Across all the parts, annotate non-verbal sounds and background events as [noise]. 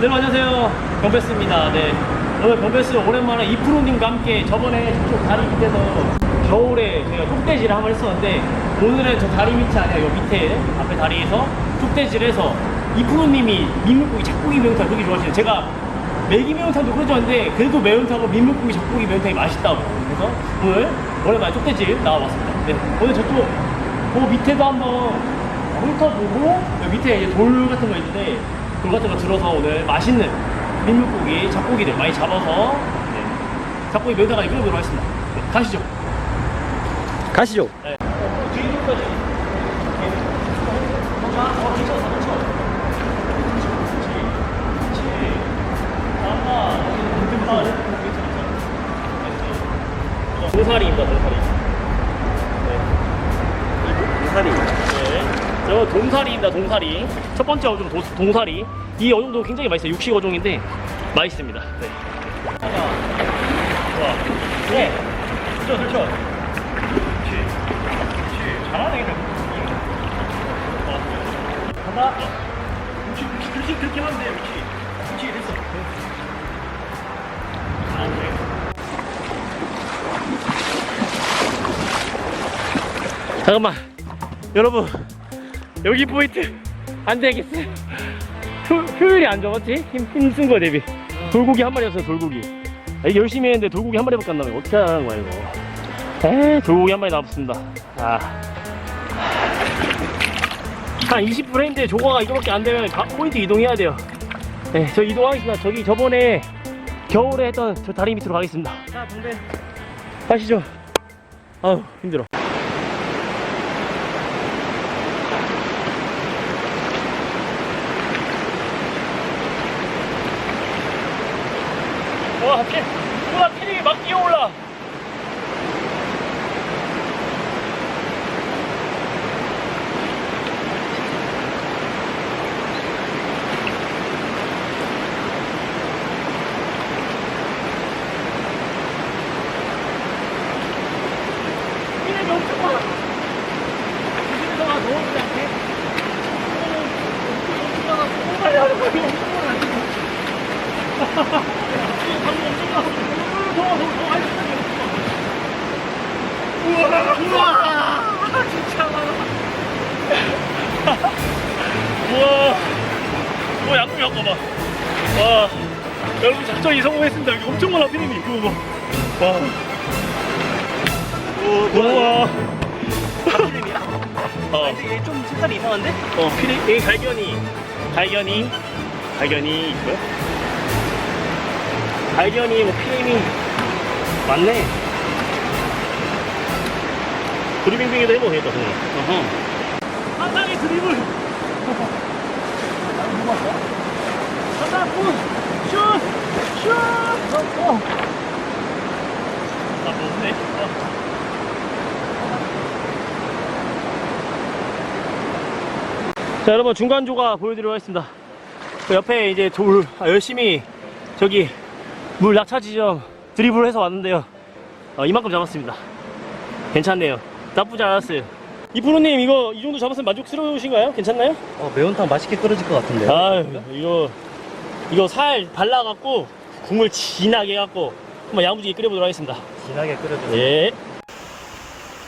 네, 안녕하세요. 경베스입니다. 네. 오늘 경베스 오랜만에 이프로님과 함께 저번에 저쪽 다리 밑에서 겨울에 저희가 뚝대질을 한번 했었는데 오늘은 저 다리 밑이 아니라 요 밑에 앞에 다리에서 뚝대질을 해서 이프로님이 민물고기 잡고기 매운탕 그렇게 좋아하시는 제가 매기 매운탕도 끓여줬는데 그래도 매운탕하고 민물고기 잡고기 매운탕이 맛있다고 그래서 오늘 오랜만에 뚝대질 나와봤습니다. 네. 오늘 저쪽 그 밑에도 한번 훑어보고 여기 밑에 이제 돌 같은 거 있는데 돌 같은 거 들어서 오늘 맛있는 민물고기, 잡고기들 많이 잡아서 네, 잡고기 매운탕까지 끓여보도록 하겠습니다. 네, 가시죠. 가시죠. 네. 어, 뒤로까지. 어, 괜찮아, 괜찮아. 그렇지, 그렇지. 잘한다. 아, 괜찮아. 동사리입니다, 동사리. 네. 사리. 네. 저 동사리입니다, 동사리. 첫 번째 어종 도, 동사리. 이 어종도 굉장히 맛있어요. 육식 어종인데 맛있습니다. 네. 하나, 좋아. 네. 그렇죠, 그렇죠. 그렇지. 그렇지. 잘하네, 그냥. 어. 간다. 그렇지, 그렇지, 그렇지, 그렇게 하면 돼, 그렇지. 그렇지, 됐어. 아, 그래. 잠깐만. 여러분 여기 포인트 안 되겠어 효, 효율이 안 좋았지? 힘, 힘쓴 거에 대비. 돌고기 한 마리였어요 돌고기. 아, 이게 열심히 했는데 돌고기 한 마리밖에 안 나오면 어떻게 하는 거야 이거? 에 돌고기 한 마리 나왔습니다. 아. 한 20프레임인데 조과가 이거밖에 안 되면 가- 포인트 이동해야 돼요. 네, 저 이동하겠습니다. 저기 저번에 겨울에 했던 저 다리 밑으로 가겠습니다. 자 동대 가시죠. 아우 힘들어 와, 피, 와, 피링이 막 뛰어올라. 피링이 엄청 많아. 조심해서 와, 더워지지 않게. 오, 엄청 많아. 너무 빨리 하는 거야. 이거 엄청 많아, 지금. 우와, 우와, 진짜 많아. 우와, 우와, 양궁 양거 봐. 와, 여러분 작전이 성공했습니다. 여기 엄청 많아, 피디님. 이거 봐. 와. 우와. 피디님이야? 어. 이게 좀 색깔이 이상한데? 어, 피디, 여기 갈견이, 갈견이, 갈견이 있고요. 갈견이, 뭐. 드리빙빙이도 해보면 되겠다, 정말. 어허. 드리블. [laughs] 간다, 굿! 아. 자 여러분 중간 조가 보여드리도록 하겠습니다 그 옆에 이제 돌 아, 열심히 저기 물 낙차 지점 드리블을 해서 왔는데요 어, 이만큼 잡았습니다 괜찮네요 나쁘지 않았어요 이프로님 이거 이 정도 잡았으면 만족스러우신가요? 괜찮나요? 어, 매운탕 맛있게 끓여질 것 같은데. 아유 이거 이거 살 발라갖고 국물 진하게 해갖고 한번 야무지게 끓여보도록 하겠습니다 진하게 끓여주세요. 예.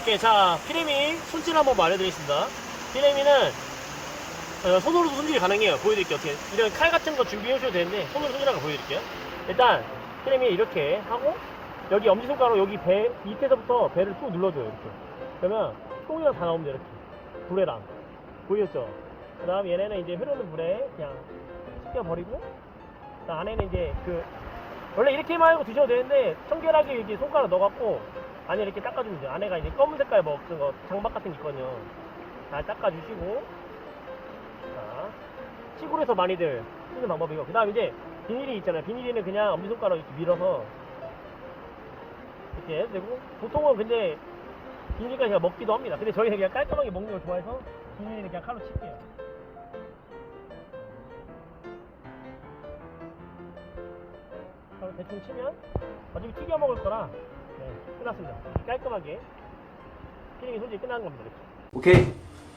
오케이, 자, 피레미 손질 한번 알려드리겠습니다. 피레미는 어, 손으로도 손질이 가능해요. 보여드릴게요. 어떻게. 이런 칼 같은 거 준비해 주셔도 되는데, 손으로 손질하는 거 보여드릴게요. 일단, 피레미 이렇게 하고, 여기 엄지손가락으로 여기 배, 밑에서부터 배를 쭉 눌러줘요. 이렇게. 그러면 똥이랑 다 나옵니다. 이렇게. 불에랑. 보이셨죠? 그 다음 얘네는 이제 흐르는 불에 그냥 씻겨버리고, 그 안에는 이제 그, 원래 이렇게만 하고 드셔도 되는데 청결하게 이렇게 손가락 넣어갖고 안에 이렇게 닦아주면 돼요. 안에가 이제 검은 색깔 먹은 거 장막 같은 게 있거든요. 잘 닦아주시고 자 시골에서 많이들 쓰는 방법이고 그 다음 이제 비닐이 있잖아요. 비닐이는 그냥 엄지손가락 이렇게 밀어서 이렇게 해도 되고 보통은 근데 비닐까지 먹기도 합니다. 근데 저희는 그냥 깔끔하게 먹는 걸 좋아해서 비닐은 그냥 칼로 칠게요. 대충 치면 어차피 튀겨 먹을 거라 네, 끝났습니다. 깔끔하게 피레미 손질이 끝난 겁니다. 이렇게. 오케이.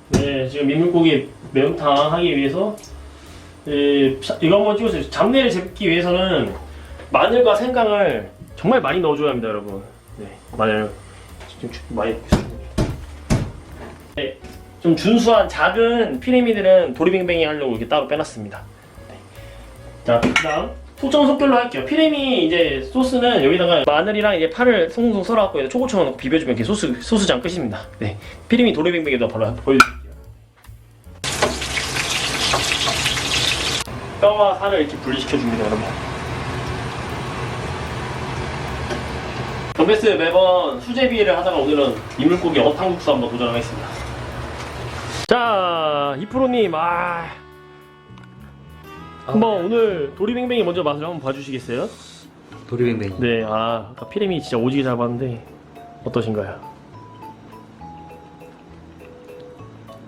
네, 지금 민물고기 매운탕 하기 위해서 예, 자, 이거 한번 찍어주세요. 잡내를 잡기 위해서는 마늘과 생강을 정말 많이 넣어줘야 합니다, 여러분. 네, 마늘 좀 주- 많이 넣고 있습니다. 네, 좀 준수한 작은 피레미들은 도리뱅뱅이 하려고 이렇게 따로 빼놨습니다. 네. 자, 그다음 소정 속별로 할게요. 피레미 이제 소스는 여기다가 마늘이랑 이제 파를 송송 썰어갖고 초고추장 넣고 비벼주면 이렇게 소스 소스장 끝입니다. 네, 피레미 도리뱅뱅이도 바로 보여드릴게요. 뼈와 살을 이렇게 분리시켜 줍니다, 여러분. 덤베스 매번 수제비를 하다가 오늘은 이물고기 어탕국수 한번 도전하겠습니다. 자, 이프로님, 아. 한번 오늘 도리뱅뱅이 먼저 맛을 한번 봐주시겠어요? 도리뱅뱅이. 네, 아, 아까 피레미 진짜 오지게 잘 봤는데 어떠신가요?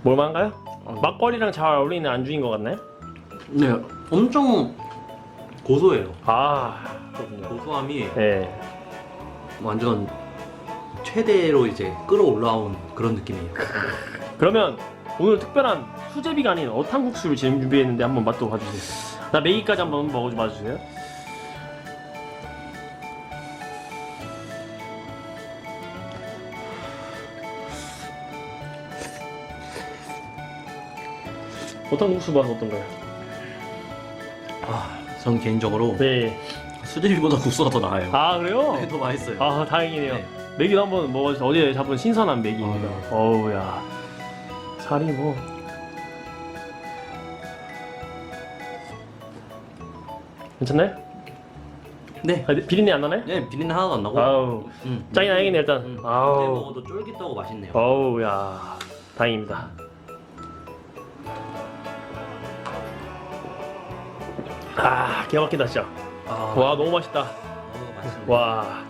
뭘만한가요? 막걸리랑 잘 어울리는 안주인 것 같나요? 네, 엄청 고소해요. 아, 그렇군요. 고소함이 네. 완전 최대로 이제 끌어올라온 그런 느낌이에요. 그러면 오늘 특별한 수제비가 아닌 어탕국수를 지금 준비했는데 한번 맛도 봐주세요. 나 메기까지 한번 먹어줘 봐주세요. 어탕국수 맛 어떤가요? 아, 전 개인적으로 네. 수제비보다 국수가 더 나아요. 아 그래요? 네, 더 맛있어요. 아 다행이네요. 네. 메기도 한번 먹어주세요. 어제 잡은 신선한 메기입니다. 아, 어우야 살이 뭐 괜찮나요? 네. 아, 비린내 안 나나요? 네, 비린내 하나도 안 나고. 아우 음, 짱이 나야겠네 일단. 음, 아우 근데 먹어도 쫄깃하고 맛있네요. 어우 야 다행입니다. 아 기가 막히다 진짜. 아, 와 너무 맛있다. 너무 맛있네. 와